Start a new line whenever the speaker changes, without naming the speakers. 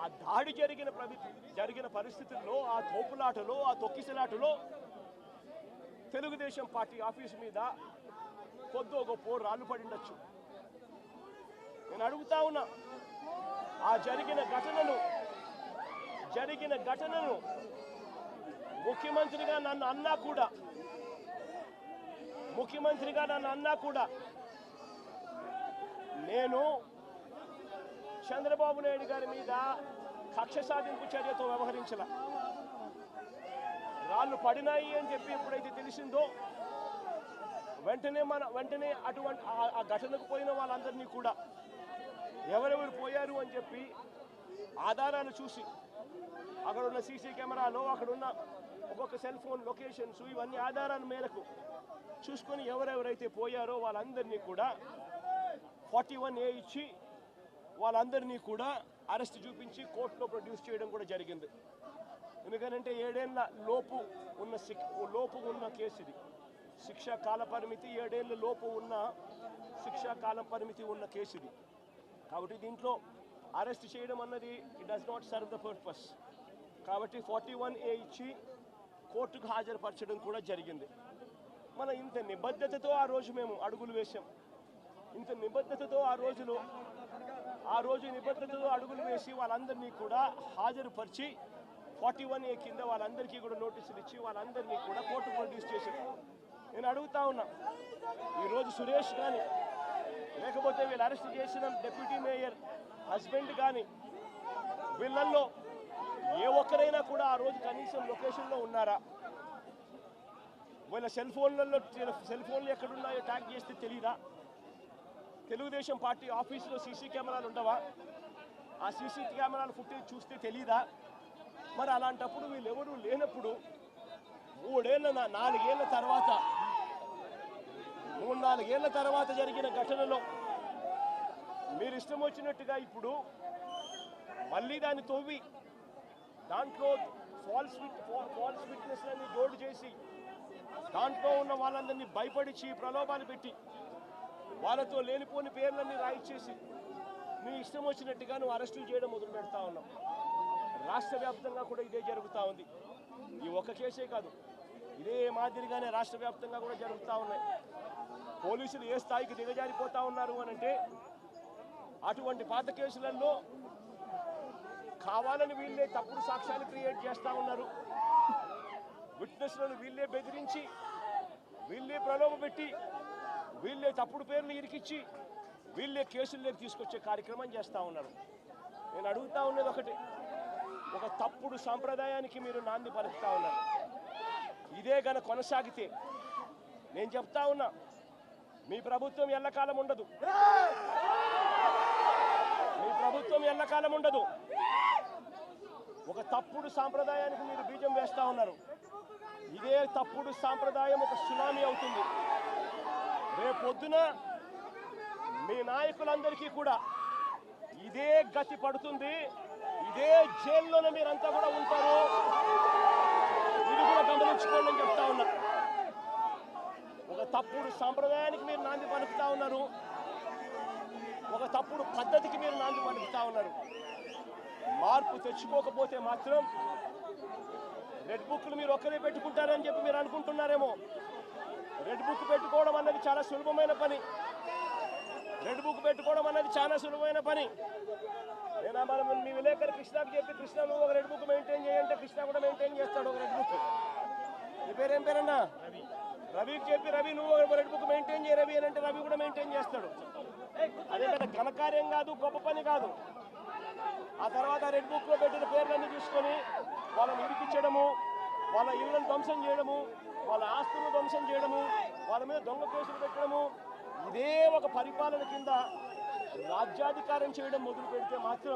ఆ దాడి జరిగిన జరిగిన పరిస్థితుల్లో ఆ తోపులాటలో ఆ తొక్కిసలాటలో తెలుగుదేశం పార్టీ ఆఫీస్ మీద కొద్దో గొప్ప రాళ్ళు పడిండొచ్చు నేను అడుగుతా ఉన్నా ఆ జరిగిన ఘటనను జరిగిన ఘటనను ముఖ్యమంత్రిగా నన్ను అన్నా కూడా ముఖ్యమంత్రిగా నన్ను అన్నా కూడా నేను చంద్రబాబు నాయుడు గారి మీద కక్ష సాధింపు చర్యతో వ్యవహరించాల. రాళ్ళు పడినాయి అని చెప్పి ఎప్పుడైతే తెలిసిందో వెంటనే మన వెంటనే అటువంటి ఆ- ఆ ఘటనకు పోయిన వాళ్ళందరినీ కూడా ఎవరెవరు పోయారు అని చెప్పి ఆధారాలు చూసి అక్కడ ఉన్న సీసీ కెమెరాలో అక్కడ ఉన్న ఒక్కొక్క సెల్ ఫోన్ లొకేషన్స్ ఇవన్నీ ఆధారాల మేరకు చూసుకొని ఎవరెవరైతే పోయారో వాళ్ళందరినీ కూడా ఫార్టీ వన్ ఏ ఇచ్చి వాళ్ళందరినీ కూడా అరెస్ట్ చూపించి కోర్టులో ప్రొడ్యూస్ చేయడం కూడా జరిగింది. ఎందుకనంటే ఏడేళ్ళ లోపు ఉన్న లోపు ఉన్న కేసు ఇది శిక్షా కాల పరిమితి ఏడేళ్ళ లోపు ఉన్న శిక్షా కాల పరిమితి ఉన్న కేసు ఇది కాబట్టి దీంట్లో అరెస్ట్ చేయడం అన్నది it does not serve the purpose కాబట్టి ఫార్టీ వన్ ఏ ఇచ్చి కోర్టుకు హాజరుపరచడం కూడా జరిగింది. మన ఇంత నిబద్ధతతో ఆ రోజు మేము అడుగులు వేశాం. ఇంత నిబద్ధతతో ఆ రోజులు ఆ రోజు నిబద్ధతతో అడుగులు వేసి వాళ్ళందరినీ కూడా హాజరుపరిచి ఫార్టీ వన్ ఏ కింద వాళ్ళందరికీ కూడా నోటీసులు ఇచ్చి వాళ్ళందరినీ కూడా కోర్టు ప్రొడ్యూస్ చేశారు నేను అడుగుతా ఉన్నా ఈరోజు సురేష్ కానీ లేకపోతే వీళ్ళు అరెస్ట్ చేసిన డిప్యూటీ మేయర్ హస్బెండ్ కానీ వీళ్ళల్లో ఏ ఒక్కరైనా కూడా ఆ రోజు కనీసం లొకేషన్లో ఉన్నారా? వీళ్ళ సెల్ ఫోన్లలో సెల్ ఫోన్లు ఎక్కడున్నాయో ట్యాగ్ చేస్తే తెలియదా తెలుగుదేశం పార్టీ ఆఫీసులో సీసీ కెమెరాలు ఉండవా? ఆ సీసీ కెమెరాలు ఫుటేజ్ చూస్తే తెలీదా? మరి అలాంటప్పుడు వీళ్ళెవరూ లేనప్పుడు మూడేళ్ళ నాలుగేళ్ళ తర్వాత మూడు నాలుగేళ్ళ తర్వాత జరిగిన ఘటనలో మీరు ఇష్టం వచ్చినట్టుగా ఇప్పుడు మళ్ళీ దాన్ని తవ్వి దాంట్లో ఫాల్స్ విట్ ఫాల్స్ విట్నెస్లని జోడు చేసి దాంట్లో ఉన్న వాళ్ళందరినీ భయపడిచి ప్రలోభాలు పెట్టి వాళ్ళతో లేనిపోని పేర్లన్నీ రాయిచ్చేసి మీ ఇష్టం వచ్చినట్టుగా నువ్వు అరెస్టులు చేయడం మొదలు పెడతా ఉన్నావు. రాష్ట్ర వ్యాప్తంగా కూడా ఇదే జరుగుతూ ఉంది. ఈ ఒక్క కేసే కాదు ఇదే మాదిరిగానే రాష్ట్ర వ్యాప్తంగా కూడా జరుగుతూ ఉన్నాయి. పోలీసులు ఏ స్థాయికి దిగజారిపోతా ఉన్నారు అని అంటే అటువంటి పాత కేసులలో కావాలని వీళ్ళే తప్పుడు సాక్ష్యాలు క్రియేట్ చేస్తూ ఉన్నారు. విట్నెస్లను వీళ్ళే బెదిరించి వీళ్ళే ప్రలోభ పెట్టి వీళ్ళే తప్పుడు పేర్లు ఇరికిచ్చి వీళ్ళే కేసుల్లోకి తీసుకొచ్చే కార్యక్రమం చేస్తూ ఉన్నారు. నేను అడుగుతా ఉన్నది ఒకటి. ఒక తప్పుడు సాంప్రదాయానికి మీరు నాంది పలుకుతా ఉన్నారు. ఇదే గన కొనసాగితే నేను చెప్తా ఉన్నా మీ ప్రభుత్వం ఎల్లకాలం ఉండదు. మీ ప్రభుత్వం ఎల్లకాలం ఉండదు. ఒక తప్పుడు సాంప్రదాయానికి మీరు బీజం వేస్తూ ఉన్నారు. ఇదే తప్పుడు సాంప్రదాయం ఒక సునామీ అవుతుంది. రేపొద్దున మీ నాయకులందరికీ కూడా ఇదే గతి పడుతుంది. ఇదే జైల్లోనే మీరంతా కూడా ఉంటారు. ఇది కూడా గమనించుకోండి అని చెప్తా ఉన్నా. ఒక తప్పుడు సాంప్రదాయానికి మీరు నాంది పలుకుతా ఉన్నారు. ఒక తప్పుడు పద్ధతికి మీరు నాంది పలుకుతా ఉన్నారు. మార్పు తెచ్చుకోకపోతే మాత్రం రెడ్ బుక్లు మీరు ఒక్కరే పెట్టుకుంటారని చెప్పి మీరు అనుకుంటున్నారేమో. రెడ్ బుక్ పెట్టుకోవడం అన్నది చాలా సులభమైన పని. రెడ్ బుక్ పెట్టుకోవడం అన్నది చాలా సులభమైన పని. నేను మనం మీ విలేకరు కృష్ణకి చెప్పి కృష్ణ నువ్వు ఒక రెడ్ బుక్ మెయింటైన్ చేయంటే కృష్ణ కూడా మెయింటైన్ చేస్తాడు ఒక రెడ్ బుక్ నీ పేరేం పేరన్నా? రవికి చెప్పి రవి నువ్వు ఒక రెడ్ బుక్ మెయింటైన్ చేయ రవి అని అంటే రవి కూడా మెయింటైన్ చేస్తాడు. అదే కదా ఘనకార్యం కాదు గొప్ప పని కాదు. ఆ తర్వాత రెడ్ బుక్లో పెట్టిన పేర్లన్నీ తీసుకొని వాళ్ళని ఇరికించడము వాళ్ళ ఇళ్ళను ధ్వంసం చేయడము వాళ్ళ ఆస్తులను ధ్వంసం చేయడము వాళ్ళ మీద దొంగ కేసులు పెట్టడము ఇదే ఒక పరిపాలన కింద రాజ్యాధికారం చేయడం మొదలు పెడితే మాత్రం